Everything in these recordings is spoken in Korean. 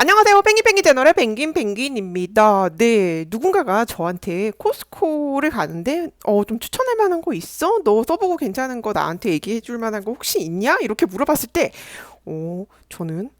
안녕하세요. 펭귄펭귄 채널의 펭귄펭귄입니다. 네, 누군가가 저한테 코스코를 가는데 어, 좀 추천할 만한 거 있어? 너 써보고 괜찮은 거 나한테 얘기해 줄 만한 거 혹시 있냐? 이렇게 물어봤을 때 어, 저는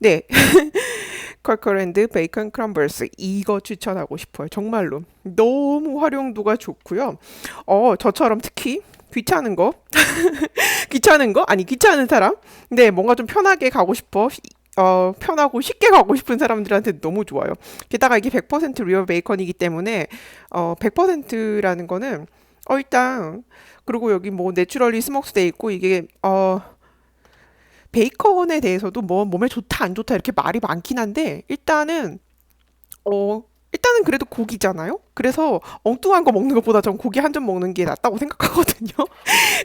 네. 컬컬랜드 베이컨 크럼블스 이거 추천하고 싶어요. 정말로 너무 활용도가 좋고요. 어, 저처럼 특히 귀찮은 거 귀찮은 거? 아니 귀찮은 사람? 네, 뭔가 좀 편하게 가고 싶어. 어, 편하고 쉽게 가고 싶은 사람들한테 너무 좋아요. 게다가 이게 100% 리얼 베이컨이기 때문에 어, 100%라는 거는 어 일단 그리고 여기 뭐 내추럴리 스모크스 돼 있고 이게 어 베이컨에 대해서도 뭐 몸에 좋다 안 좋다 이렇게 말이 많긴 한데 일단은 어 일단은 그래도 고기잖아요. 그래서 엉뚱한 거 먹는 것보다 전 고기 한 점 먹는 게 낫다고 생각하거든요.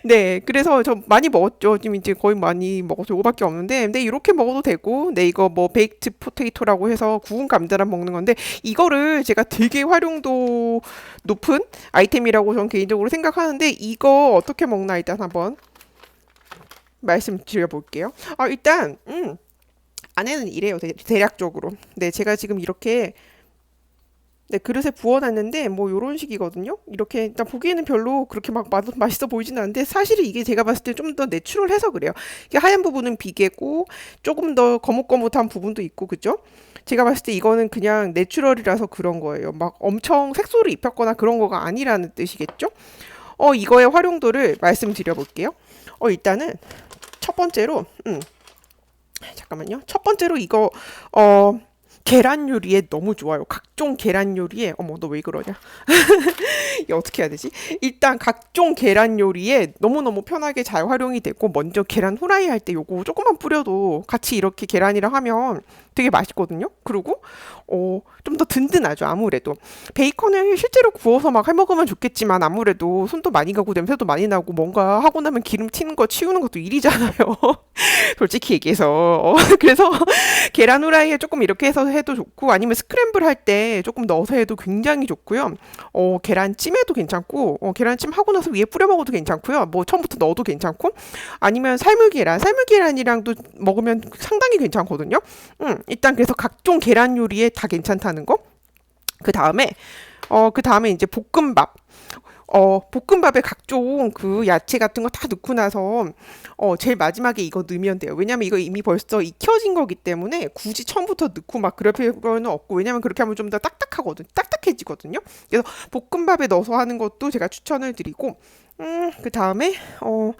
네, 그래서 저 많이 먹었죠. 지금 이제 거의 많이 먹어서 요거밖에 없는데, 근데 이렇게 먹어도 되고, 네 이거 뭐 베이크드 포테이토라고 해서 구운 감자랑 먹는 건데 이거를 제가 되게 활용도 높은 아이템이라고 저는 개인적으로 생각하는데 이거 어떻게 먹나 일단 한번 말씀드려 볼게요. 아 일단 음 안에는 이래요 대, 대략적으로. 네, 제가 지금 이렇게 네, 그릇에 부어놨는데 뭐 요런 식이거든요. 이렇게 일단 보기에는 별로 그렇게 막 맛, 맛있어 보이지는 않는데 사실은 이게 제가 봤을 때 좀 더 내추럴해서 그래요. 이게 하얀 부분은 비계고 조금 더 거뭇거뭇한 부분도 있고 그죠? 제가 봤을 때 이거는 그냥 내추럴이라서 그런 거예요. 막 엄청 색소를 입혔거나 그런 거가 아니라는 뜻이겠죠? 어, 이거의 활용도를 말씀드려 볼게요. 어, 일단은 첫 번째로 음. 잠깐만요. 첫 번째로 이거 어 계란 요리에 너무 좋아요. 각 종 계란 요리에 어머 너 왜 그러냐? 이게 어떻게 해야 되지? 일단 각종 계란 요리에 너무너무 편하게 잘 활용이 되고 먼저 계란 후라이 할 때 요거 조금만 뿌려도 같이 이렇게 계란이랑 하면 되게 맛있거든요. 그리고 어, 좀 더 든든하죠. 아무래도 베이컨을 실제로 구워서 막 해 먹으면 좋겠지만 아무래도 손도 많이 가고 냄새도 많이 나고 뭔가 하고 나면 기름 튀는 거 치우는 것도 일이잖아요. 솔직히 얘기해서 어, 그래서 계란 후라이에 조금 이렇게 해서 해도 좋고 아니면 스크램블 할때 조금 넣어서 해도 굉장히 좋고요. 어, 계란찜에도 괜찮고 어, 계란찜 하고 나서 위에 뿌려 먹어도 괜찮고요. 뭐 처음부터 넣어도 괜찮고 아니면 삶을 계란, 삶을 계란이랑도 먹으면 상당히 괜찮거든요. 음, 일단 그래서 각종 계란 요리에 다 괜찮다는 거. 그 다음에 어, 그 다음에 이제 볶음밥. 어, 볶음밥에 각종 그 야채 같은 거 다 넣고 나서 어, 제일 마지막에 이거 넣으면 돼요. 왜냐면 이거 이미 벌써 익혀진 거기 때문에 굳이 처음부터 넣고 막 그럴 필요는 없고 왜냐면 그렇게 하면 좀 더 딱딱하거든. 딱딱해지거든요. 그래서 볶음밥에 넣어서 하는 것도 제가 추천을 드리고 음, 그 다음에 어,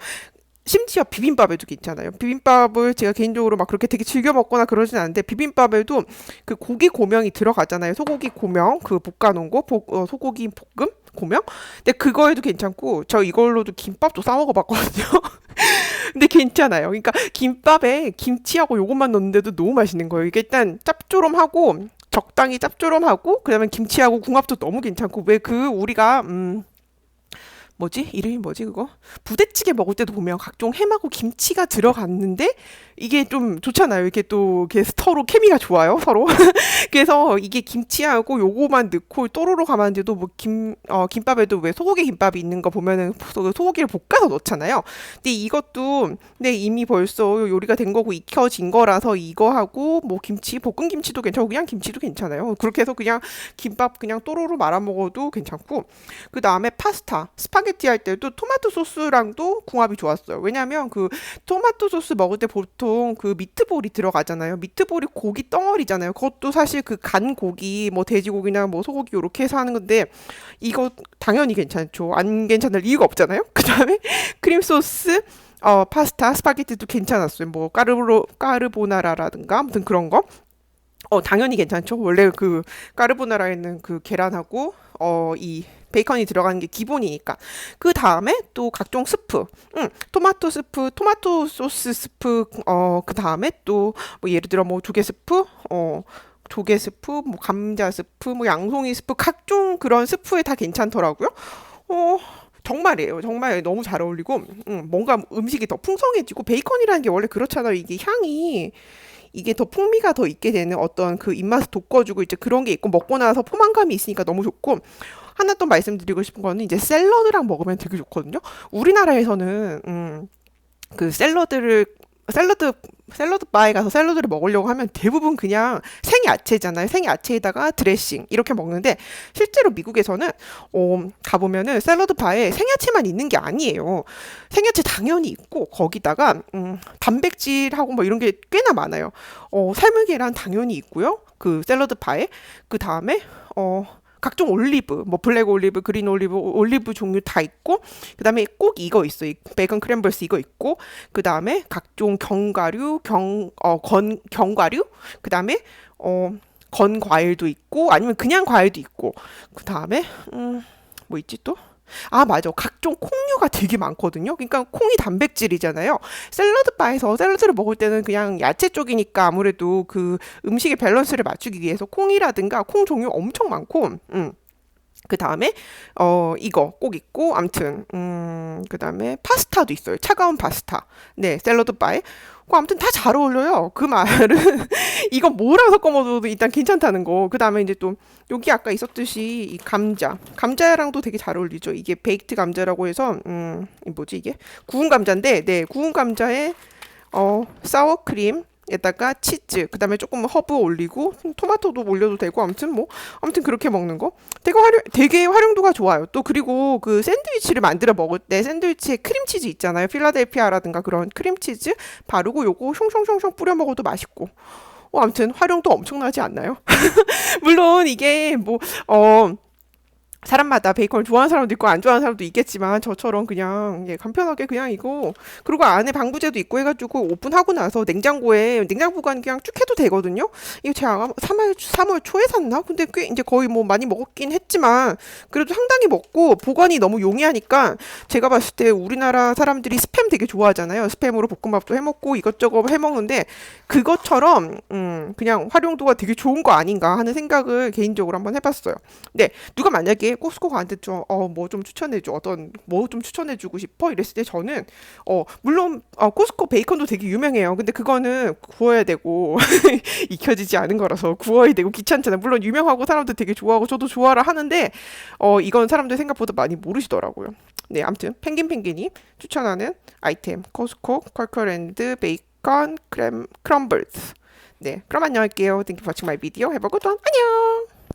심지어 비빔밥에도 괜찮아요. 비빔밥을 제가 개인적으로 막 그렇게 되게 즐겨 먹거나 그러진 않는데 비빔밥에도 그 고기 고명이 들어가잖아요. 소고기 고명 그 볶아놓은 거 복, 어, 소고기 볶음 고명. 근데 그거에도 괜찮고 저 이걸로도 김밥도 싸 먹어봤거든요. 근데 괜찮아요. 그러니까 김밥에 김치하고 요것만 넣는데도 너무 맛있는 거예요. 이게 일단 짭조름하고 적당히 짭조름하고 그다음에 김치하고 궁합도 너무 괜찮고 왜 그 우리가 음 뭐지? 이름이 뭐지 그거? 부대찌개 먹을 때도 보면 각종 햄하고 김치가 들어갔는데 이게 좀 좋잖아요. 이렇게 또 서로 케미가 좋아요, 서로. 그래서 이게 김치하고 요거만 넣고 또로로 가만데도 뭐 김 어, 김밥에도 왜 소고기 김밥이 있는 거 보면은 소고기를 볶아서 넣잖아요. 근데 이것도 근데 이미 벌써 요리가 된 거고 익혀진 거라서 이거 하고 뭐 김치 볶은 김치도 괜찮고 그냥 김치도 괜찮아요. 그렇게 해서 그냥 김밥 그냥 또로로 말아 먹어도 괜찮고 그 다음에 파스타 스파게티 할 때도 토마토 소스랑도 궁합이 좋았어요. 왜냐면 그 토마토 소스 먹을 때 보통 그 미트볼이 들어가잖아요. 미트볼이 고기 덩어리잖아요. 그것도 사실 그 간 고기, 뭐 돼지고기나 뭐 소고기 이렇게 해서 하는 건데 이거 당연히 괜찮죠. 안 괜찮을 이유가 없잖아요. 그 다음에 크림 소스, 어 파스타, 스파게티도 괜찮았어요. 뭐 까르보 까르보나라라든가 아무튼 그런 거. 어 당연히 괜찮죠. 원래 그 까르보나라에는 그 계란하고 어 이 베이컨이 들어가는 게 기본이니까. 그 다음에 또 각종 스프, 응, 토마토 스프, 토마토 소스 스프, 어, 그 다음에 또 뭐 예를 들어 뭐 조개 스프, 어, 조개 스프, 뭐 감자 스프, 뭐 양송이 스프, 각종 그런 스프에 다 괜찮더라고요. 어, 정말이에요. 정말 너무 잘 어울리고, 음, 뭔가 음식이 더 풍성해지고, 베이컨이라는 게 원래 그렇잖아요. 이게 향이, 이게 더 풍미가 더 있게 되는 어떤 그 입맛을 돋궈주고 이제 그런 게 있고, 먹고 나서 포만감이 있으니까 너무 좋고, 하나 또 말씀드리고 싶은 거는 이제 샐러드랑 먹으면 되게 좋거든요. 우리나라에서는 음, 그 샐러드를 샐러드 샐러드 바에 가서 샐러드를 먹으려고 하면 대부분 그냥 생야채잖아요. 생야채에다가 드레싱 이렇게 먹는데 실제로 미국에서는 어, 가보면은 샐러드 바에 생야채만 있는 게 아니에요. 생야채 당연히 있고 거기다가 음, 단백질하고 뭐 이런 게 꽤나 많아요. 어, 삶은 계란 당연히 있고요. 그 샐러드 바에 그 다음에 어 각종 올리브, 뭐 블랙 올리브, 그린 올리브, 올리브 종류 다 있고, 그 다음에 꼭 이거 있어. 이 베이컨 크램블스 이거 있고, 그 다음에 각종 견과류, 경, 어, 건, 견과류, 그 다음에, 어, 건 과일도 있고, 아니면 그냥 과일도 있고, 그 다음에, 음, 뭐 있지 또? 아, 맞아. 각종 콩류가 되게 많거든요. 그러니까 콩이 단백질이잖아요. 샐러드 바에서 샐러드를 먹을 때는 그냥 야채 쪽이니까 아무래도 그 음식의 밸런스를 맞추기 위해서 콩이라든가 콩 종류 엄청 많고, 음. 그 다음에 어 이거 꼭 있고 암튼 음 그 다음에 파스타도 있어요. 차가운 파스타. 네 샐러드 바에. 그 아무튼 다 잘 어울려요. 그 말은. 이거 뭐랑 섞어 먹어도 일단 괜찮다는 거. 그 다음에 이제 또 여기 아까 있었듯이 이 감자. 감자랑도 되게 잘 어울리죠. 이게 베이크드 감자라고 해서 음이 뭐지 이게? 구운 감자인데 네 구운 감자에 어 사워 크림 에다가 치즈, 그 다음에 조금 허브 올리고 토마토도 올려도 되고 아무튼 뭐 아무튼 그렇게 먹는 거 되게 활용 되게 활용도가 좋아요. 또 그리고 그 샌드위치를 만들어 먹을 때 샌드위치에 크림치즈 있잖아요. 필라델피아라든가 그런 크림치즈 바르고 요거 숑숑숑숑 뿌려 먹어도 맛있고. 어, 아무튼 활용도 엄청나지 않나요? 물론 이게 뭐 어 사람마다 베이컨을 좋아하는 사람도 있고 안 좋아하는 사람도 있겠지만 저처럼 그냥 예, 간편하게 그냥 이거 그리고 안에 방부제도 있고 해가지고 오픈하고 나서 냉장고에 냉장 보관 그냥 쭉 해도 되거든요. 이거 제가 3월 3월 초에 샀나? 근데 꽤 이제 거의 뭐 많이 먹었긴 했지만 그래도 상당히 먹고 보관이 너무 용이하니까 제가 봤을 때 우리나라 사람들이 스팸 되게 좋아하잖아요. 스팸으로 볶음밥도 해 먹고 이것저것 해 먹는데 그것처럼 음 그냥 활용도가 되게 좋은 거 아닌가 하는 생각을 개인적으로 한번 해봤어요. 네 누가 만약에 코스코 가는데 좀어 뭐 좀 추천해줘 어떤 뭐 좀 추천해주고 싶어 이랬을 때 저는 어 물론 어 코스코 베이컨도 되게 유명해요. 근데 그거는 구워야 되고 익혀지지 않은 거라서 구워야 되고 귀찮잖아요. 물론 유명하고 사람들 되게 좋아하고 저도 좋아라 하는데 어 이건 사람들 생각보다 많이 모르시더라고요. 네, 아무튼 펭귄 펭귄이 추천하는 아이템 코스코 컬컬랜드 베이컨 크램 크럼블스. 네, 그럼 안녕할게요. Thank you for watching my video. Have a good one. 안녕.